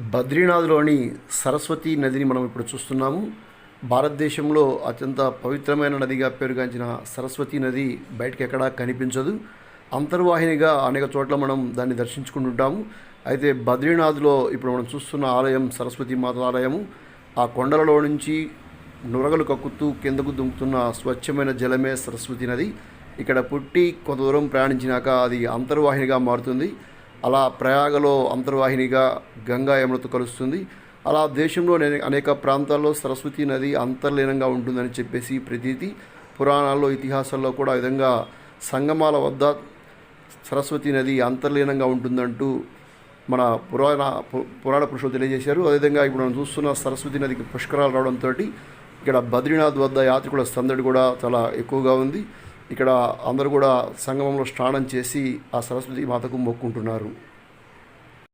బద్రీనాథ్లోని సరస్వతి నదిని మనం ఇప్పుడు చూస్తున్నాము. భారతదేశంలో అత్యంత పవిత్రమైన నదిగా పేరుగాంచిన సరస్వతి నది బయటకు ఎక్కడా కనిపించదు. అంతర్వాహినిగా అనేక చోట్ల మనం దాన్ని దర్శించుకుంటుంటాము. అయితే బద్రీనాథ్లో ఇప్పుడు మనం చూస్తున్న ఆలయం సరస్వతి మాత ఆలయము. ఆ కొండలలో నుంచి నురగలు కక్కుతూ కిందకు దుంకుతున్న స్వచ్ఛమైన జలమే సరస్వతి నది. ఇక్కడ పుట్టి కొంత దూరం ప్రయాణించినాక అది అంతర్వాహినిగా మారుతుంది. అలా ప్రయాగలో అంతర్వాహినిగా గంగా యమునతో కలుస్తుంది. అలా దేశంలో అనే- అనేక ప్రాంతాల్లో సరస్వతి నది అంతర్లీనంగా ఉంటుందని చెప్పేసి ప్రతీతి పురాణాల్లో ఇతిహాసాల్లో కూడా విధంగా సంగమాల వద్ద సరస్వతి నది అంతర్లీనంగా ఉంటుందంటూ మన పురాణ పురాణ పురుషులు తెలియజేశారు. అదేవిధంగా ఇప్పుడు మనం చూస్తున్న సరస్వతి నదికి పుష్కరాలు రావడంతో ఇక్కడ బద్రీనాథ్ వద్ద యాత్రికుల సందడి కూడా చాలా ఎక్కువగా ఉంది. ఇక్కడ అందరూ కూడా సంగమంలో స్నానం చేసి ఆ సరస్వతి మాతకు మొక్కుంటున్నారు.